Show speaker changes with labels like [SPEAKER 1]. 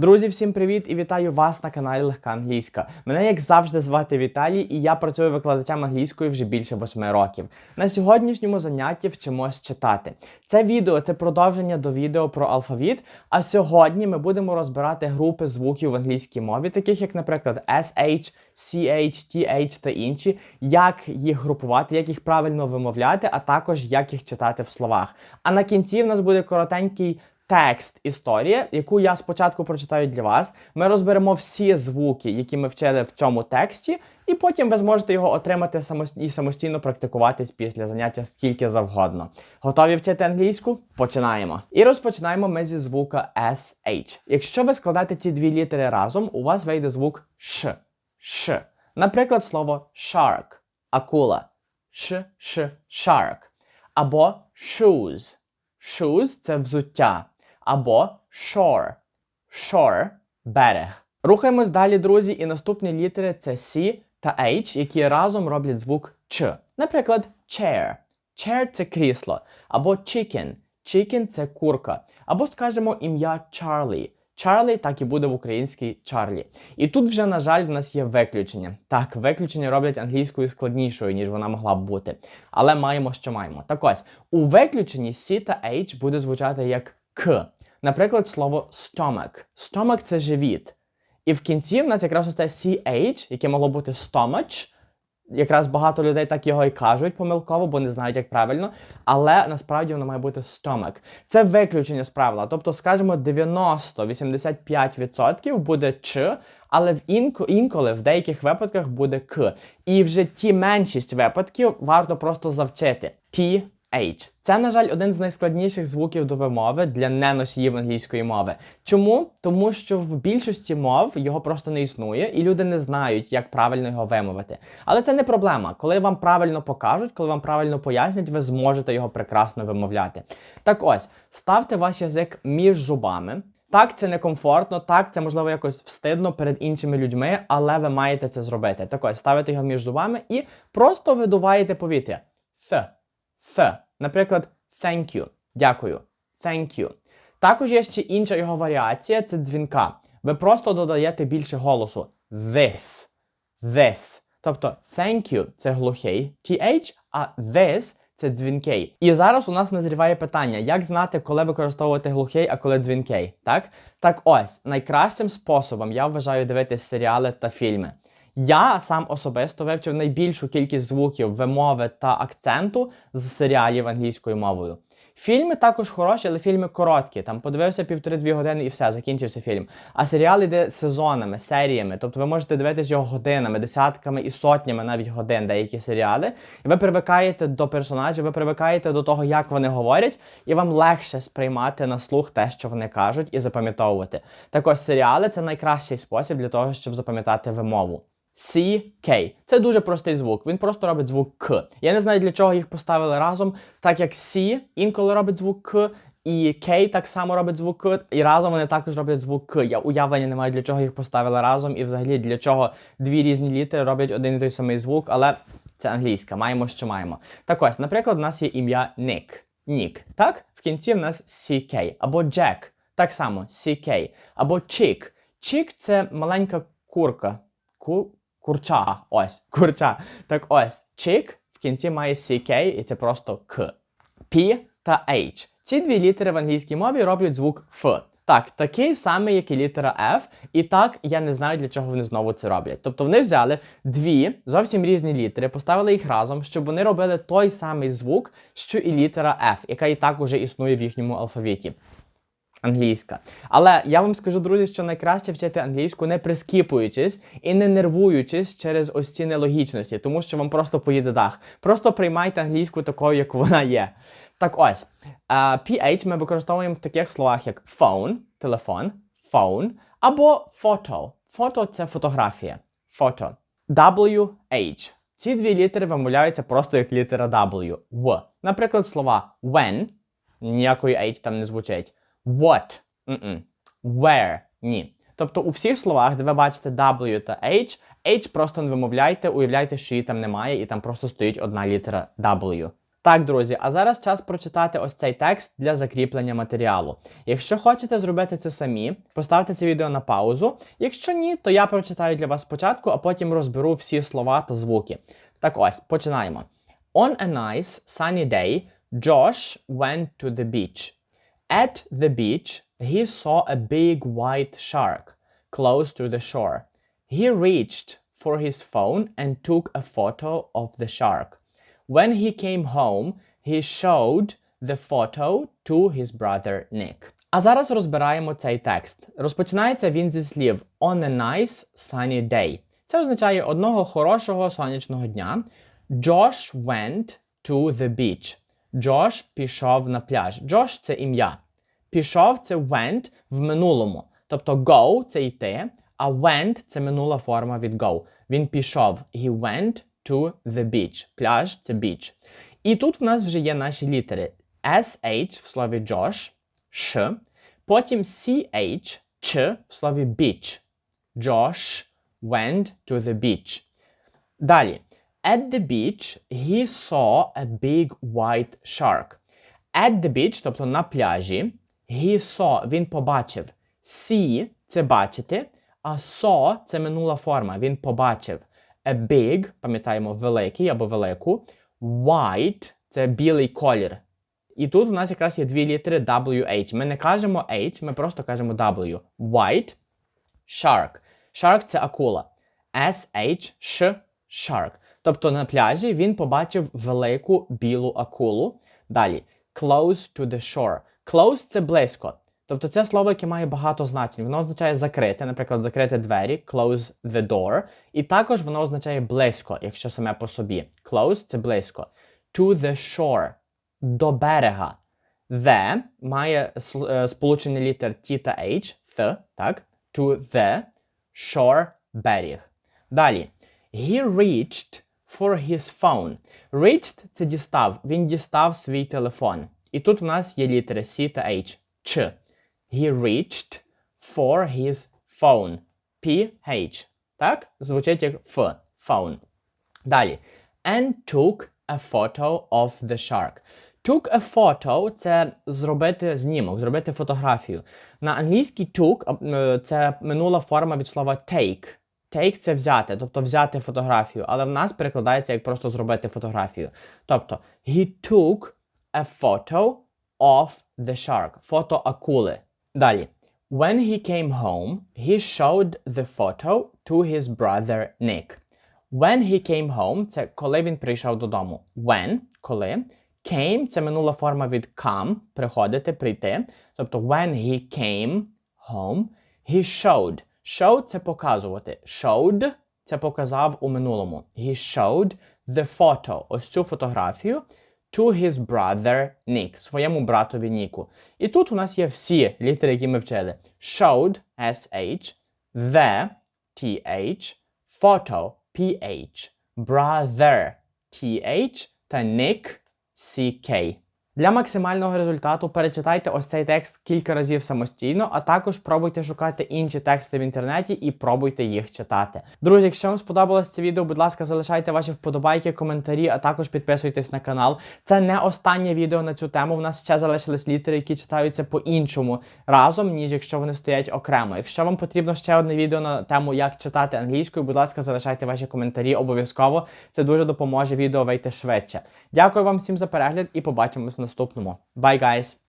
[SPEAKER 1] Друзі, всім привіт і вітаю вас на каналі Легка Англійська. Мене, як завжди, звати Віталій, і я працюю викладачем англійської вже більше восьми років. На сьогоднішньому занятті вчимось читати. Це відео це продовження до відео про алфавіт. А сьогодні ми будемо розбирати групи звуків в англійській мові, таких як, наприклад, SH, CH, TH та інші, як їх групувати, як їх правильно вимовляти, а також як їх читати в словах. А на кінці в нас буде коротенький текст історія, яку я спочатку прочитаю для вас. Ми розберемо всі звуки, які ми вчили в цьому тексті, і потім ви зможете його отримати і самостійно практикуватись після заняття скільки завгодно. Готові вчити англійську? Починаємо. І розпочинаємо ми зі звука SH. Якщо ви складаєте ці дві літери разом, у вас вийде звук Ш. Ш. Наприклад, слово shark акула. Ш, ш, shark. Або shoes. Shoes це взуття. Або shore. Shore берег. Рухаємось далі, друзі, і наступні літери це C та H, які разом роблять звук Ч. Наприклад, chair. Chair це крісло. Або chicken. Chicken це курка. Або скажемо ім'я Чарлі. Чарлі так і буде в українській Чарлі. І тут вже, на жаль, в нас є виключення. Так, виключення роблять англійською складнішою, ніж вона могла б бути. Але маємо, що маємо. Так ось, у виключенні C та H буде звучати як К. Наприклад, слово stomach. Stomach – це живіт. І в кінці в нас якраз ось це CH, яке могло бути stomach. Якраз багато людей так його і кажуть помилково, бо не знають, як правильно. Але насправді воно має бути stomach. Це виключення з правила. Тобто, скажімо, 90-85% буде Ч, але в інко, інколи в деяких випадках буде К. І вже ті меншість випадків варто просто завчити. T, H. Це, на жаль, один з найскладніших звуків до вимови для неносіїв англійської мови. Чому? Тому що в більшості мов його просто не існує, і люди не знають, як правильно його вимовити. Але це не проблема. Коли вам правильно покажуть, коли вам правильно пояснять, ви зможете його прекрасно вимовляти. Так ось, ставте ваш язик між зубами. Так, це некомфортно, так, це можливо якось встидно перед іншими людьми, але ви маєте це зробити. Так ось, ставите його між зубами і просто видуваєте повітря. Th. Th. Наприклад, thank you. Дякую. Thank you. Також є ще інша його варіація це дзвінка. Ви просто додаєте більше голосу. This. This. Тобто thank you це глухий TH, а this це дзвінкий. І зараз у нас назріває питання, як знати, коли використовувати глухий, а коли дзвінкий. Так? Так ось, найкращим способом я вважаю дивитися серіали та фільми. Я сам особисто вивчив найбільшу кількість звуків, вимови та акценту з серіалів англійською мовою. Фільми також хороші, але фільми короткі. Там подивився півтори-дві години і все, закінчився фільм. А серіал йде сезонами, серіями. Тобто ви можете дивитися його годинами, десятками і сотнями навіть годин деякі серіали. І ви привикаєте до персонажів, ви привикаєте до того, як вони говорять, і вам легше сприймати на слух те, що вони кажуть, і запам'ятовувати. Так ось серіали це найкращий спосіб для того, щоб запам'ятати вимову. C-K. Це дуже простий звук. Він просто робить звук К. Я не знаю, для чого їх поставили разом, так як C інколи робить звук К, і K так само робить звук К, і разом вони також роблять звук К. Я уявлення не маю, для чого їх поставили разом, і взагалі для чого дві різні літери роблять один і той самий звук, але це англійська, маємо, що маємо. Так ось, наприклад, у нас є ім'я Nick. Нік. Так? В кінці в нас CK. Або Jack. Так само CK. Або Chick. Chick – це маленька курка. Ку... Курча. Ось, курча. Так ось, chick в кінці має CK, і це просто К. P та H. Ці дві літери в англійській мові роблять звук Ф. Так, такий самий, як і літера F, і так я не знаю, для чого вони знову це роблять. Тобто вони взяли дві зовсім різні літери, поставили їх разом, щоб вони робили той самий звук, що і літера F, яка і так уже існує в їхньому алфавіті. Англійська. Але я вам скажу, друзі, що найкраще вчити англійську не прискіпуючись і не нервуючись через ось ці нелогічності, тому що вам просто поїде дах. Просто приймайте англійську такою, як вона є. Так ось, е, PH ми використовуємо в таких словах, як phone, телефон, phone, або photo. Фото це фотографія. Фото. WH. Ці дві літери вимовляються просто як літера W. В. Наприклад, слова when, ніякої H там не звучить. What? Mm-mm. Where? Ні. Тобто у всіх словах, де ви бачите W та H, H просто не вимовляйте, уявляйте, що її там немає, і там просто стоїть одна літера W. Так, друзі, а зараз час прочитати ось цей текст для закріплення матеріалу. Якщо хочете зробити це самі, поставте це відео на паузу. Якщо ні, то я прочитаю для вас спочатку, а потім розберу всі слова та звуки. Так ось, починаємо. On a nice sunny day, Josh went to the beach. At the beach, he saw a big white shark close to the shore. He reached for his phone and took a photo of the shark. When he came home, he showed the photo to his brother Nick. А зараз розбираємо цей текст. Розпочинається він зі слів on a nice sunny day. Це означає одного хорошого сонячного дня. Josh went to the beach. Джош пішов на пляж. Джош це ім'я. Пішов це went в минулому. Тобто go це йти, а went це минула форма від go. Він пішов. He went to the beach. Пляж це beach. І тут в нас вже є наші літери. SH в слові Josh, Ш. Потім CH, Ч в слові beach. Josh went to the beach. Далі. At the beach, he saw a big white shark. At the beach, тобто на пляжі, he saw, він побачив. See – це бачити, а saw – це минула форма, він побачив. A big, пам'ятаємо, великий або велику. White – це білий колір. І тут у нас якраз є дві літери WH. Ми не кажемо H, ми просто кажемо W. White shark. Shark – це акула. S-H, Ш, shark. Тобто на пляжі він побачив велику білу акулу. Далі close to the shore. Close – це близько. Тобто це слово, яке має багато значень. Воно означає закрити, наприклад, закрити двері, close the door. І також воно означає близько, якщо саме по собі. Close – це близько. To the shore – до берега. The має е, сполучення літер T та H, th, так? To the shore – берег. Далі. He reached for his phone. Reached – це дістав. Він дістав свій телефон. І тут в нас є літери C та H. Ч. He reached for his phone. P-H. Так? Звучить як F. Phone. Далі. And took a photo of the shark. Took a photo – це зробити знімок, зробити фотографію. На англійській took е, це минула форма від слова take. Take – це взяти, тобто взяти фотографію, але в нас перекладається як просто зробити фотографію. Тобто, he took a photo of the shark. Фото акули. Далі. When he came home, he showed the photo to his brother Nick. When he came home – це коли він прийшов додому. When – коли. Came – це минула форма від come – приходити, прийти. Тобто when he came home, he showed. Showed – це показувати. Showed – це показав у минулому. He showed the photo. Ось цю фотографію to his brother Nick, своєму братові Ніку. І тут у нас є всі літери, які ми вчили. Showed – SH, the – TH, photo – PH, brother – TH та Nick – CK. Для максимального результату перечитайте ось цей текст кілька разів самостійно, а також пробуйте шукати інші тексти в інтернеті і пробуйте їх читати. Друзі, якщо вам сподобалось це відео, будь ласка, залишайте ваші вподобайки, коментарі, а також підписуйтесь на канал. Це не останнє відео на цю тему. У нас ще залишились літери, які читаються по-іншому разом, ніж якщо вони стоять окремо. Якщо вам потрібно ще одне відео на тему, як читати англійською, будь ласка, залишайте ваші коментарі обов'язково. Це дуже допоможе відео вийти швидше. Дякую вам всім за перегляд і побачимось в наступному. Bye, guys!